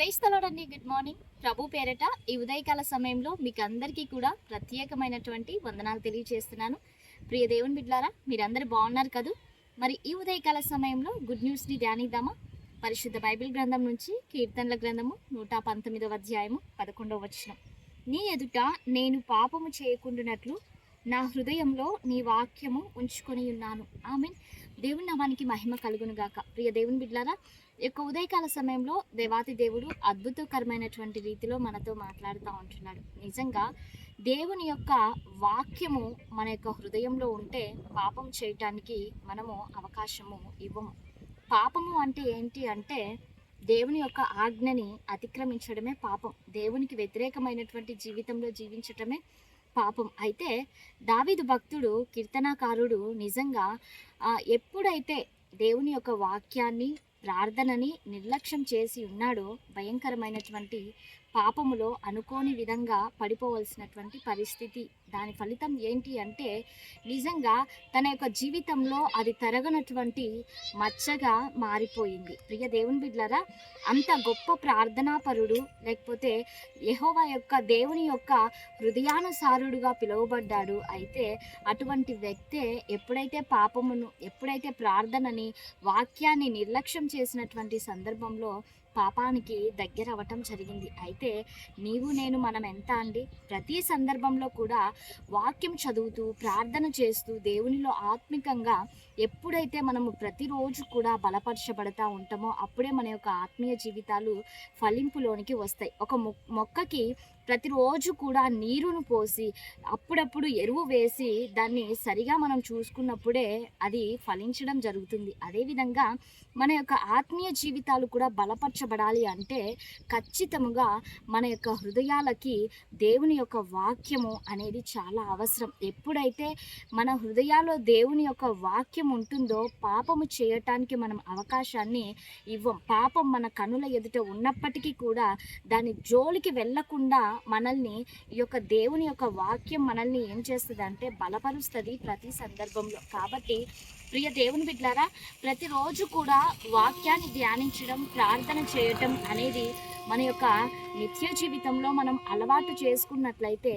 క్రైస్తలాడండి good morning. ప్రభు పేరట ఈ ఉదయకాల సమయంలో మీకు అందరికీ కూడా ప్రత్యేకమైనటువంటి వందనాలు తెలియజేస్తున్నాను ప్రియ దేవుని బిడ్లారా మీరందరూ బాగున్నారు కదూ? మరి ఈ ఉదయకాల సమయంలో గుడ్ న్యూస్ని ధ్యానిద్దామా? పరిశుద్ధ బైబిల్ గ్రంథం నుంచి కీర్తనల గ్రంథము నూట పంతొమ్మిదవ అధ్యాయము పదకొండవ వచనం. నీ ఎదుట నేను పాపము చేయకుండానట్లు నా హృదయంలో నీ వాక్యము ఉంచుకొని ఉన్నాను. ఆమె దేవుని నామానికి మహిమ కలుగును గాక. ప్రియ దేవుని బిడ్లారా యొక్క ఉదయకాల సమయంలో దేవాతి దేవుడు అద్భుతకరమైనటువంటి రీతిలో మనతో మాట్లాడుతూ ఉంటున్నాడు. నిజంగా దేవుని యొక్క వాక్యము మన యొక్క హృదయంలో ఉంటే పాపం చేయటానికి మనము అవకాశము ఇవ్వము. పాపము అంటే ఏంటి అంటే దేవుని యొక్క ఆజ్ఞని అతిక్రమించడమే పాపం. దేవునికి వ్యతిరేకమైనటువంటి జీవితంలో జీవించటమే పాపం. అయితే దావీదు భక్తుడు కీర్తనాకారుడు నిజంగా ఎప్పుడైతే దేవుని యొక్క వాక్యాన్ని ప్రార్థనని నిర్లక్ష్యం చేసి ఉన్నాడో భయంకరమైనటువంటి పాపములో అనుకోని విధంగా పడిపోవలసినటువంటి పరిస్థితి. దాని ఫలితం ఏంటి అంటే నిజంగా తన యొక్క జీవితంలో అది తరగనటువంటి మచ్చగా మారిపోయింది. ప్రియ దేవుని బిడ్లరా అంత గొప్ప ప్రార్థనాపరుడు లేకపోతే యెహోవా యొక్క దేవుని యొక్క హృదయానుసారుడుగా పిలువబడ్డాడు అయితే అటువంటి వ్యక్తే ఎప్పుడైతే పాపమును ఎప్పుడైతే ప్రార్థనని వాక్యాన్ని నిర్లక్ష్యం చేసినటువంటి సందర్భంలో పాపానికి దగ్గర అవ్వటం జరిగింది. అయితే నీవు నేను మనం ఎంత అండి? ప్రతి సందర్భంలో కూడా వాక్యం చదువుతూ ప్రార్థన చేస్తూ దేవునిలో ఆత్మికంగా ఎప్పుడైతే మనము ప్రతిరోజు కూడా బలపరచబడతా ఉంటామో అప్పుడే మన యొక్క ఆత్మీయ జీవితాలు ఫలింపులోనికి వస్తాయి. ఒక మొక్కకి ప్రతిరోజు కూడా నీరును పోసి అప్పుడప్పుడు ఎరువు వేసి దాన్ని సరిగా మనం చూసుకున్నప్పుడే అది ఫలించడం జరుగుతుంది. అదేవిధంగా మన యొక్క ఆత్మీయ జీవితాలు కూడా నెరవేర్చబడాలి అంటే ఖచ్చితముగా మన యొక్క హృదయాలకి దేవుని యొక్క వాక్యము అనేది చాలా అవసరం. ఎప్పుడైతే మన హృదయాల్లో దేవుని యొక్క వాక్యం ఉంటుందో పాపము చేయటానికి మనం అవకాశాన్ని ఇవ్వం. పాపం మన కనుల ఎదుట ఉన్నప్పటికీ కూడా దాని జోలికి వెళ్ళకుండా మనల్ని ఈ యొక్క దేవుని యొక్క వాక్యం మనల్ని ఏం చేస్తుంది అంటే బలపరుస్తుంది ప్రతి సందర్భంలో. కాబట్టి ప్రియ దేవుని బిడ్డారా ప్రతిరోజు కూడా వాక్యాన్ని ధ్యానించడం ప్రార్థన చేయటం అనేది మన యొక్క నిత్య జీవితంలో మనం అలవాటు చేసుకున్నట్లయితే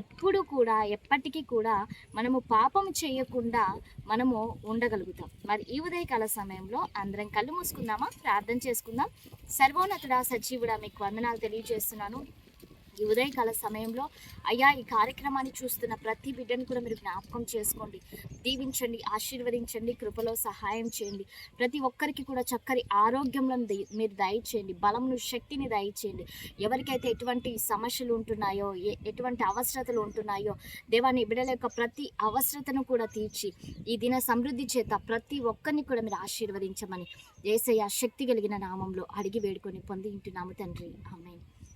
ఎప్పుడు కూడా ఎప్పటికీ కూడా మనము పాపం చేయకుండా మనము ఉండగలుగుతాం. మరి ఈ ఉదయకాల సమయంలో అందరం కళ్ళు మూసుకుందామా? ప్రార్థన చేసుకుందాం. సర్వోన్నతుడా సజీవుడా మీకు వందనాలు తెలియజేస్తున్నాను. ఈ ఉదయకాల సమయంలో అయ్యా ఈ కార్యక్రమాన్ని చూస్తున్న ప్రతి బిడ్డను కూడా మీరు జ్ఞాపకం చేసుకోండి. దీవించండి ఆశీర్వదించండి కృపలో సహాయం చేయండి. ప్రతి ఒక్కరికి కూడా చక్కని ఆరోగ్యంలో మీరు దయచేయండి. బలమును శక్తిని దయచేయండి. ఎవరికైతే ఎటువంటి సమస్యలు ఉంటున్నాయో ఏ- ఎటువంటి అవసరతలు ఉంటున్నాయో దేవాన్ని బిడ్డల యొక్క ప్రతి అవసరతను కూడా తీర్చి ఈ దిన సమృద్ధి చేత ప్రతి ఒక్కరిని కూడా మీరు ఆశీర్వదించమని ఏసయ్య శక్తి కలిగిన నామంలో అడిగి వేడుకొని పొంది ఇంటున్నాము తండ్రి. ఆమె